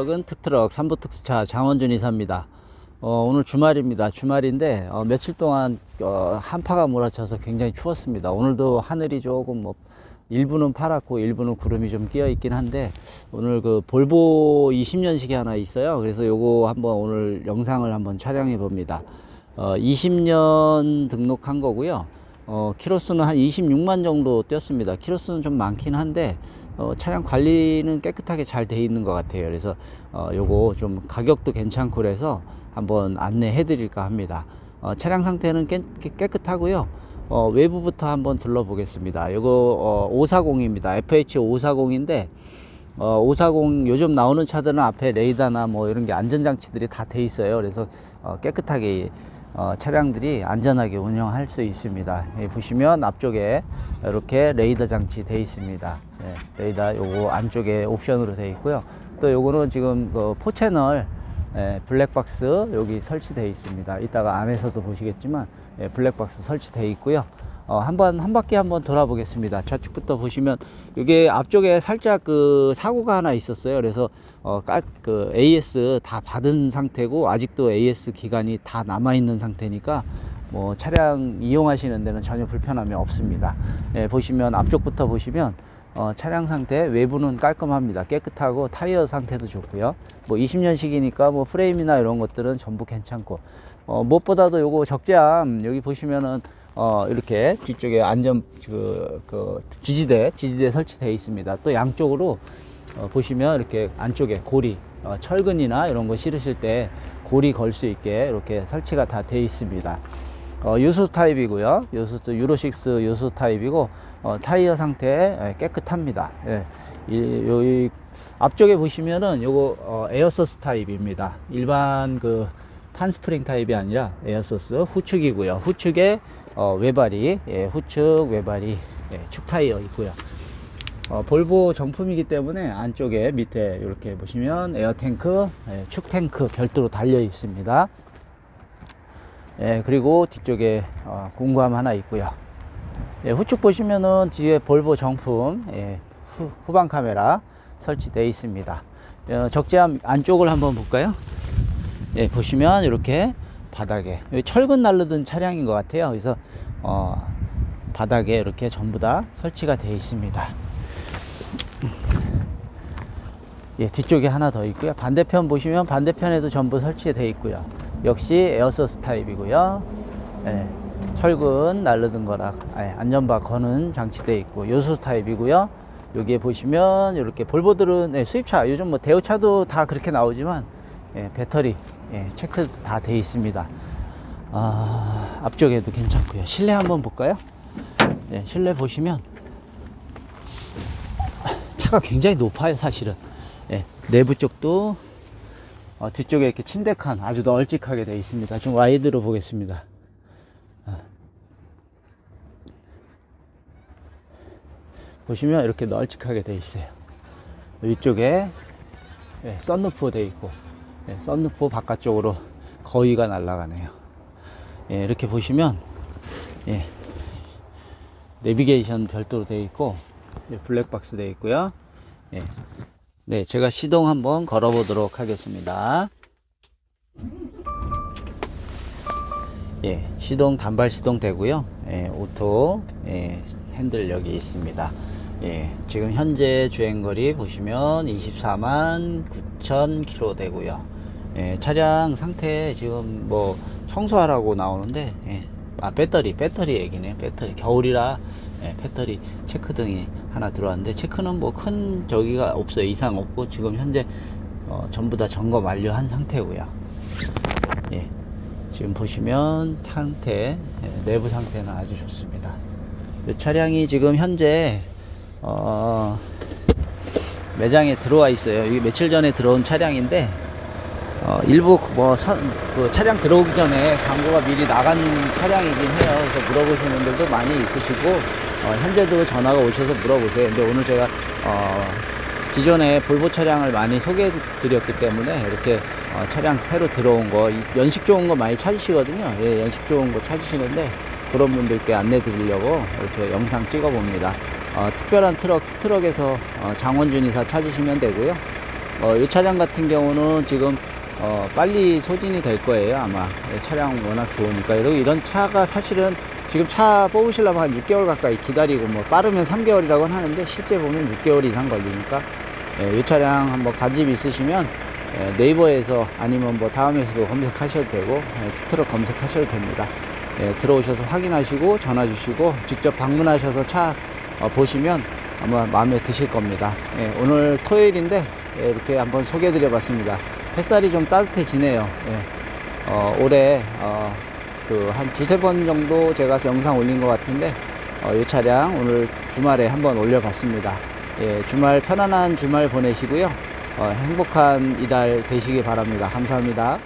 트럭은 특트럭 삼부특수차 장원준 이사입니다. 어, 오늘 주말입니다. 주말인데 어, 며칠 동안 어, 한파가 몰아쳐서 굉장히 추웠습니다. 오늘도 하늘이 조금 뭐 일부는 파랗고 일부는 구름이 좀 끼어 있긴 한데 오늘 그 볼보 20년식이 하나 있어요. 그래서 요거 한번 오늘 영상을 한번 촬영해 봅니다. 어, 20년 등록한 거고요. 어, 키로수는 한 26만 정도 뛰었습니다. 키로수는 좀 많긴 한데 어, 차량 관리는 깨끗하게 잘 돼 있는 것 같아요. 그래서 어, 요거 좀 가격도 괜찮고 그래서 한번 안내해 드릴까 합니다. 어, 차량 상태는 깨, 깨끗하고요. 어, 외부부터 한번 둘러보겠습니다. 요거 어, 540입니다. FH 540인데 어, 540 요즘 나오는 차들은 앞에 레이더나 뭐 이런 게 안전장치들이 다 돼 있어요. 그래서 어, 깨끗하게 어, 차량들이 안전하게 운영할 수 있습니다. 예, 보시면 앞쪽에 이렇게 레이더 장치 돼 있습니다. 예, 레이더 요거 안쪽에 옵션으로 돼 있고요. 또 요거는 지금 그 포채널 예, 블랙박스 여기 설치되어 있습니다. 이따가 안에서도 보시겠지만 예, 블랙박스 설치되어 있고요. 어, 한번 한 바퀴 한번 돌아보겠습니다. 좌측부터 보시면 이게 앞쪽에 살짝 그 사고가 하나 있었어요. 그래서 어, 깔, 그 AS 다 받은 상태고 아직도 AS 기간이 다 남아 있는 상태니까 뭐 차량 이용하시는 데는 전혀 불편함이 없습니다. 예, 보시면 앞쪽부터 보시면 어, 차량 상태 외부는 깔끔합니다. 깨끗하고 타이어 상태도 좋고요. 뭐 20년식이니까 뭐 프레임이나 이런 것들은 전부 괜찮고 어, 무엇보다도 요거 적재함 여기 보시면은 어, 이렇게 뒤쪽에 안전 그, 그 지지대 지지대 설치되어 있습니다. 또 양쪽으로 어, 보시면 이렇게 안쪽에 고리 어, 철근이나 이런 거 실으실 때 고리 걸 수 있게 이렇게 설치가 다 되어 있습니다. 어, 요소 타입이고요. 요소 유로6 요소 타입이고 어, 타이어 상태 예, 깨끗합니다. 예. 이, 요, 이 앞쪽에 보시면은 요거 어, 에어소스 타입입니다. 일반 그 판스프링 타입이 아니라 에어소스 후측이고요. 후측에 어, 외발이 예, 후측 외발이 예, 축 타이어 있고요. 어, 볼보 정품이기 때문에 안쪽에 밑에 이렇게 보시면 에어 탱크, 예, 축 탱크 별도로 달려 있습니다. 예, 그리고 뒤쪽에 어, 공구함 하나 있고요. 예, 후측 보시면은 뒤에 볼보 정품 예, 후, 후방 카메라 설치되어 있습니다. 어, 적재함 안쪽을 한번 볼까요? 예, 보시면 이렇게 바닥에 철근 날르던 차량인 것 같아요. 그래서 어, 바닥에 이렇게 전부 다 설치가 되어 있습니다. 예, 뒤쪽에 하나 더 있고요. 반대편 보시면 반대편에도 전부 설치되어 있고요. 역시 에어서스 타입이고요. 예, 철근 날르던 거라 예, 안전바 거는 장치되어 있고 요소 타입이고요. 여기에 보시면 이렇게 볼보들은 예, 수입차 요즘 뭐 대우차도 다 그렇게 나오지만 예, 배터리 예, 체크 다 돼 있습니다. 아, 앞쪽에도 괜찮고요. 실내 한번 볼까요? 예, 실내 보시면 차가 굉장히 높아요, 사실은. 예, 내부 쪽도 어, 뒤쪽에 이렇게 침대 칸 아주 널찍하게 되어 있습니다. 좀 와이드로 보겠습니다. 아. 보시면 이렇게 널찍하게 되어 있어요. 위쪽에 예, 썬루프 되어 있고 예, 썬루프 바깥쪽으로 거위가 날아가네요. 예, 이렇게 보시면 예, 내비게이션 별도로 되어 있고 예, 블랙박스 되어 있고요. 예. 네, 제가 시동 한번 걸어보도록 하겠습니다. 예, 시동 단발 시동 되고요. 예, 오토 예, 핸들 여기 있습니다. 예, 지금 현재 주행거리 보시면 24만 9천 킬로 되고요. 예, 차량 상태 지금 뭐 청소하라고 나오는데 예, 아 배터리 배터리 얘기네 배터리 겨울이라 예, 배터리 체크 등이 하나 들어왔는데 체크는 뭐 큰 저기가 없어요 이상 없고 지금 현재 어, 전부 다 점검 완료한 상태고요. 예, 지금 보시면 상태 예, 내부 상태는 아주 좋습니다. 이 차량이 지금 현재 어, 매장에 들어와 있어요. 이게 며칠 전에 들어온 차량인데 어, 일부 뭐 선, 그 차량 들어오기 전에 광고가 미리 나간 차량이긴 해요. 그래서 물어보시는 분들도 많이 있으시고 어, 현재도 전화가 오셔서 물어보세요. 근데 오늘 제가 어, 기존에 볼보 차량을 많이 소개해 드렸기 때문에 이렇게 어, 차량 새로 들어온 거 이- 연식 좋은 거 많이 찾으시거든요. 예, 연식 좋은 거 찾으시는데 그런 분들께 안내 드리려고 이렇게 영상 찍어 봅니다. 어, 특별한 트럭, 트럭에서 어, 장원준 이사 찾으시면 되고요. 어, 이 차량 같은 경우는 지금 어, 빨리 소진이 될 거예요 아마 예, 차량 워낙 좋으니까 그리고 이런 차가 사실은 지금 차 뽑으시려면 한 6개월 가까이 기다리고 뭐 빠르면 3개월이라고는 하는데 실제 보면 6개월 이상 걸리니까 예, 이 차량 한번 관심 있으시면 예, 네이버에서 아니면 뭐 다음에서도 검색하셔도 되고 예, 튜트럭 검색하셔도 됩니다. 예, 들어오셔서 확인하시고 전화 주시고 직접 방문하셔서 차 어, 보시면 아마 마음에 드실 겁니다. 예, 오늘 토요일인데 예, 이렇게 한번 소개해 드려 봤습니다. 햇살이 좀 따뜻해지네요. 예, 어, 올해 어, 그 한 두세 번 정도 제가 영상 올린 것 같은데 어, 이 차량 오늘 주말에 한번 올려 봤습니다. 예, 주말 편안한 주말 보내시고요. 어, 행복한 이달 되시기 바랍니다. 감사합니다.